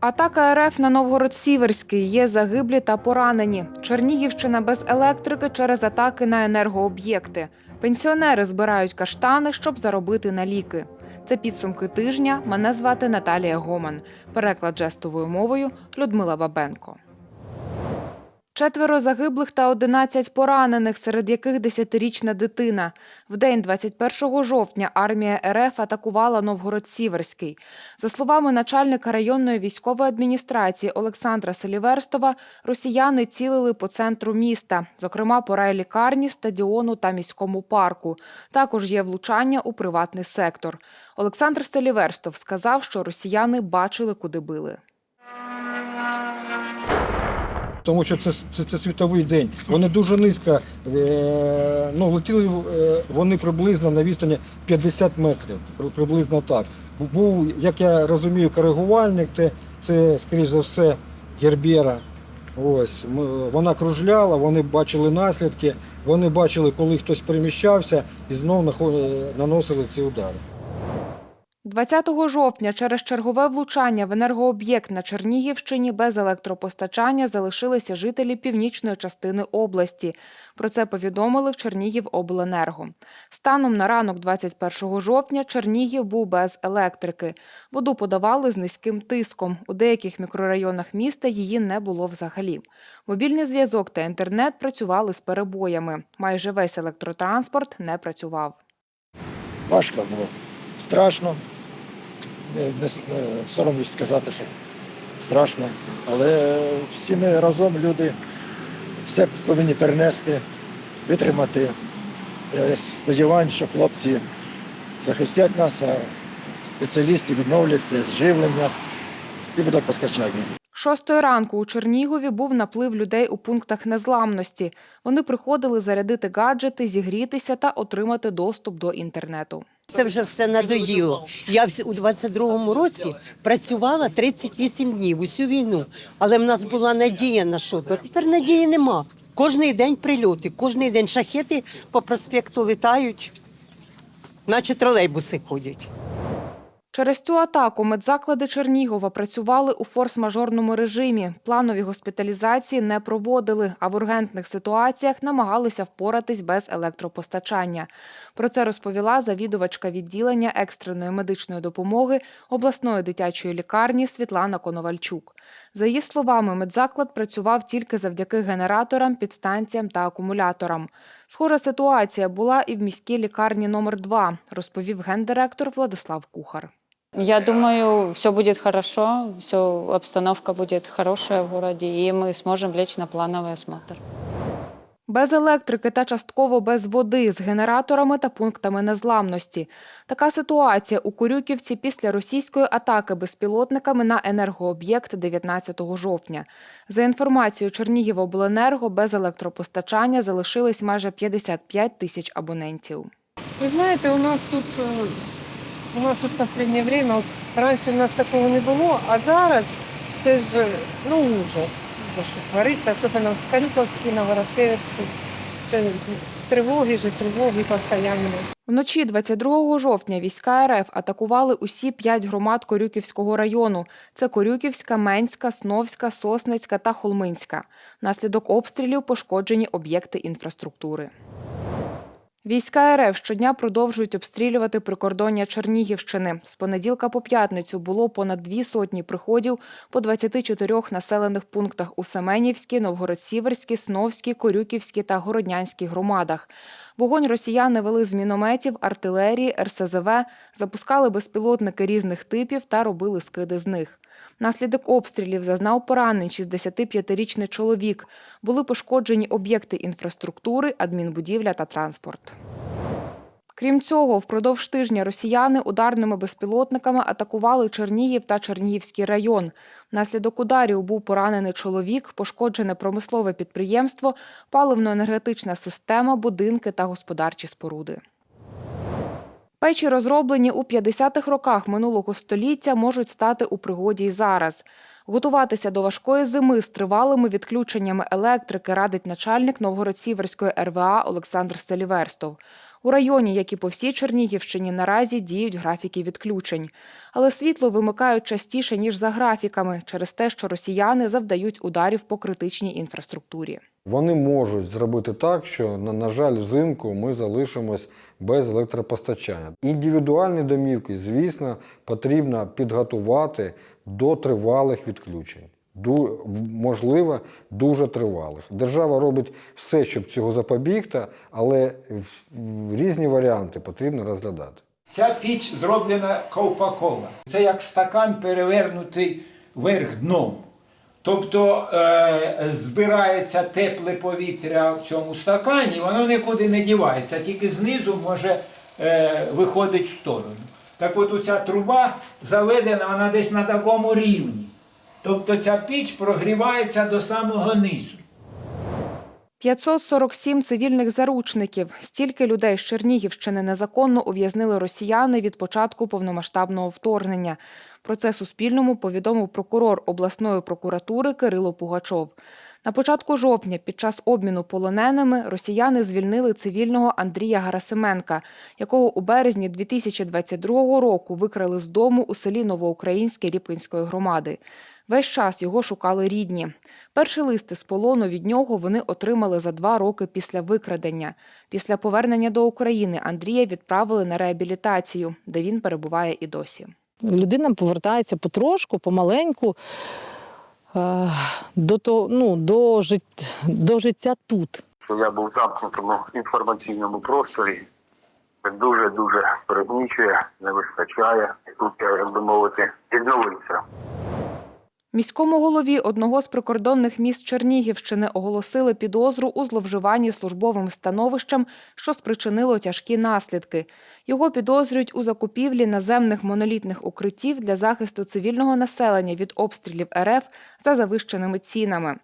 Атака РФ на Новгород-Сіверський є загиблі та поранені. Чернігівщина без електрики через атаки на енергооб'єкти. Пенсіонери збирають каштани, щоб заробити на ліки. Це підсумки тижня. Мене звати Наталія Гоман. Переклад жестовою мовою Людмила Бабенко. Четверо загиблих та 11 поранених, серед яких десятирічна дитина. В день 21 жовтня армія РФ атакувала Новгород-Сіверський. За словами начальника районної військової адміністрації Олександра Селіверстова, росіяни цілили по центру міста, зокрема по райлікарні, стадіону та міському парку. Також є влучання у приватний сектор. Олександр Селіверстов сказав, що росіяни бачили, куди били. Тому що це, це, це світовий день. Вони дуже низько е, ну, летіли е, вони приблизно на відстані 50 метрів. Приблизно так. Був, як я розумію, коригувальник, це, це скоріш за все, Гербера. Ось, вона кружляла, вони бачили наслідки, вони бачили, коли хтось переміщався і знов нахо- наносили ці удари. 20 жовтня через чергове влучання в енергооб'єкт на Чернігівщині без електропостачання залишилися жителі північної частини області. Про це повідомили в Чернігівобленерго. Станом на ранок 21 жовтня Чернігів був без електрики. Воду подавали з низьким тиском. У деяких мікрорайонах міста її не було взагалі. Мобільний зв'язок та інтернет працювали з перебоями. Майже весь електротранспорт не працював. Важко було, страшно. Не, не, соромлюсь сказати, що страшно. Але всі ми разом люди все повинні перенести, витримати. Сподіваюся, що хлопці захистять нас, а спеціалісти відновляться з живлення і водопостачання. Шостої ранку у Чернігові був наплив людей у пунктах незламності. Вони приходили зарядити гаджети, зігрітися та отримати доступ до інтернету. Це вже все надоїло. Я у 22-му році працювала 38 днів усю війну, але в нас була надія на що то. Тепер надії нема. Кожний день прильоти, кожний день шахети по проспекту літають, наче тролейбуси ходять. Через цю атаку медзаклади Чернігова працювали у форс-мажорному режимі. Планові госпіталізації не проводили, а в ургентних ситуаціях намагалися впоратись без електропостачання. Про це розповіла завідувачка відділення екстреної медичної допомоги обласної дитячої лікарні Світлана Коновальчук. За її словами, медзаклад працював тільки завдяки генераторам, підстанціям та акумуляторам. Схожа ситуація була і в міській лікарні номер 2 розповів гендиректор Владислав Кухар. Я думаю, все будет хорошо, все, обстановка будет хорошая в городе, и мы сможем лечь на плановый осмотр. Без електрики та частково без води з генераторами та пунктами незламності. Така ситуація у Курюківці після російської атаки безпілотниками на енергооб'єкт 19 жовтня. За інформацією Чернігівобленерго, без електропостачання залишились майже 55 тисяч абонентів. Ви знаєте, у нас тут е, у нас тут останнє время, от раніше в нас такого не було, а зараз це ж ну ужас, ужас, що твориться, особливо в Харківській, Новороссіївській. Це тривоги, же тривоги постійно. Вночі 22 жовтня війська РФ атакували усі п'ять громад Корюківського району. Це Корюківська, Менська, Сновська, Сосницька та Холминська. Внаслідок обстрілів пошкоджені об'єкти інфраструктури. Війська РФ щодня продовжують обстрілювати прикордоння Чернігівщини. З понеділка по п'ятницю було понад дві сотні приходів по 24 населених пунктах у Семенівській, Новгород-Сіверській, Сновській, Корюківській та Городнянській громадах. Вогонь росіяни вели з мінометів, артилерії, РСЗВ, запускали безпілотники різних типів та робили скиди з них. Внаслідок обстрілів зазнав поранень 65-річний чоловік. Були пошкоджені об'єкти інфраструктури, адмінбудівля та транспорт. Крім цього, впродовж тижня росіяни ударними безпілотниками атакували Чернігів та Чернігівський район. Внаслідок ударів був поранений чоловік, пошкоджене промислове підприємство, паливно-енергетична система, будинки та господарчі споруди. Печі, розроблені у 50-х роках минулого століття, можуть стати у пригоді й зараз. Готуватися до важкої зими з тривалими відключеннями електрики радить начальник Новгород-Сіверської РВА Олександр Селіверстов. У районі, як і по всій Чернігівщині, наразі діють графіки відключень. Але світло вимикають частіше, ніж за графіками, через те, що росіяни завдають ударів по критичній інфраструктурі. Вони можуть зробити так, що, на, на жаль, взимку ми залишимось без електропостачання. Індивідуальні домівки, звісно, потрібно підготувати до тривалих відключень. Ду, можливо, дуже тривалих. Держава робить все, щоб цього запобігти, але різні варіанти потрібно розглядати. Ця піч зроблена ковпакова. Це як стакан перевернутий вверх дном. Тобто е, збирається тепле повітря в цьому стакані, воно нікуди не дівається, тільки знизу може е, виходить в сторону. Так от оця труба заведена, вона десь на такому рівні. Тобто ця піч прогрівається до самого низу. 547 цивільних заручників. Стільки людей з Чернігівщини незаконно ув'язнили росіяни від початку повномасштабного вторгнення. Про це Суспільному повідомив прокурор обласної прокуратури Кирило Пугачов. На початку жовтня під час обміну полоненими росіяни звільнили цивільного Андрія Гарасименка, якого у березні 2022 року викрали з дому у селі Новоукраїнське Ріпкінської громади. Весь час його шукали рідні. Перші листи з полону від нього вони отримали за два роки після викрадення. Після повернення до України Андрія відправили на реабілітацію, де він перебуває і досі. Людина повертається потрошку, помаленьку е, до, то, ну, до, жит, до життя тут. я був в замкнутому інформаційному просторі. Дуже-дуже пригнічує, не вистачає. Тут я, як би мовити, відновився. Міському голові одного з прикордонних міст Чернігівщини оголосили підозру у зловживанні службовим становищем, що спричинило тяжкі наслідки. Його підозрюють у закупівлі наземних монолітних укриттів для захисту цивільного населення від обстрілів РФ за завищеними цінами.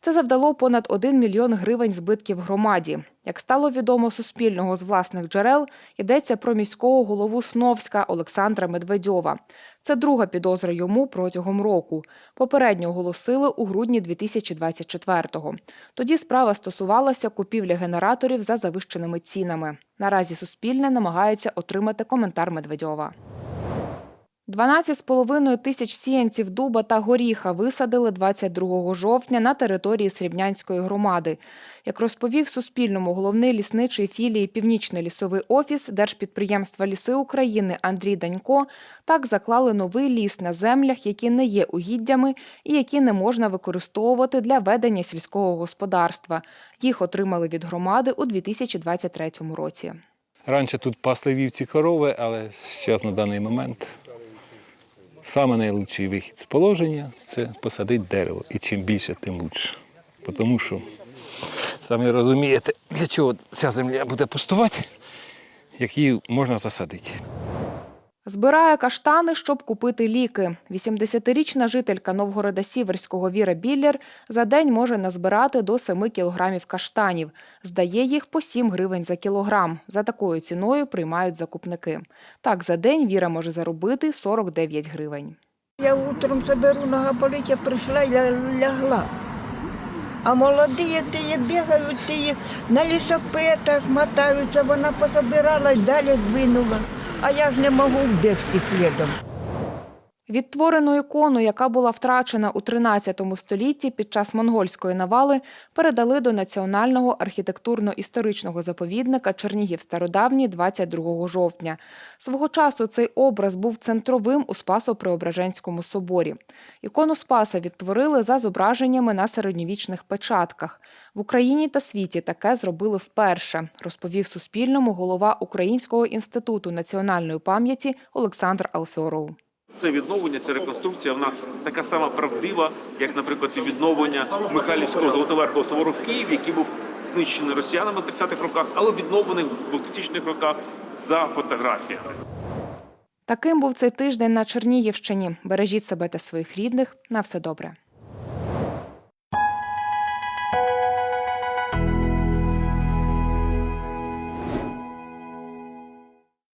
Це завдало понад 1 мільйон гривень збитків громаді. Як стало відомо Суспільного з власних джерел, йдеться про міського голову Сновська Олександра Медведьова. Це друга підозра йому протягом року. Попередньо оголосили у грудні 2024-го. Тоді справа стосувалася купівлі генераторів за завищеними цінами. Наразі Суспільне намагається отримати коментар Медведьова. 12,5 тисяч сіянців дуба та горіха висадили 22 жовтня на території Срібнянської громади. Як розповів Суспільному головний лісничий філії Північний лісовий офіс Держпідприємства Ліси України Андрій Данько, так заклали новий ліс на землях, які не є угіддями і які не можна використовувати для ведення сільського господарства. Їх отримали від громади у 2023 році. Раніше тут пасли вівці корови, але зараз на даний момент саме найлучший вихід з положення це посадити дерево. І чим більше, тим лучше. Тому що, самі розумієте, для чого ця земля буде пустувати, як її можна засадити. Збирає каштани, щоб купити ліки. 80-річна жителька Новгорода Сіверського Віра Біллер за день може назбирати до 7 кілограмів каштанів. Здає їх по 7 гривень за кілограм. За такою ціною приймають закупники. Так, за день Віра може заробити 49 гривень. Я утром соберу нога болить, я прийшла і лягла. А молоді ті бігають, ті на лісопетах мотаються, вона пособирала і далі двинула. А я ж не можу бігти слідом. Відтворену ікону, яка була втрачена у 13 столітті під час монгольської навали, передали до Національного архітектурно-історичного заповідника Чернігів Стародавній 22 жовтня. Свого часу цей образ був центровим у Спасо-Преображенському соборі. Ікону Спаса відтворили за зображеннями на середньовічних печатках. В Україні та світі таке зробили вперше, розповів Суспільному голова Українського інституту національної пам'яті Олександр Алфьоров. Це відновлення, ця реконструкція, вона така сама правдива, як, наприклад, і відновлення Михайлівського золотоверхового собору в Києві, який був знищений росіянами в 30-х роках, але відновлений в 2000-х роках за фотографіями. Таким був цей тиждень на Чернігівщині. Бережіть себе та своїх рідних. На все добре.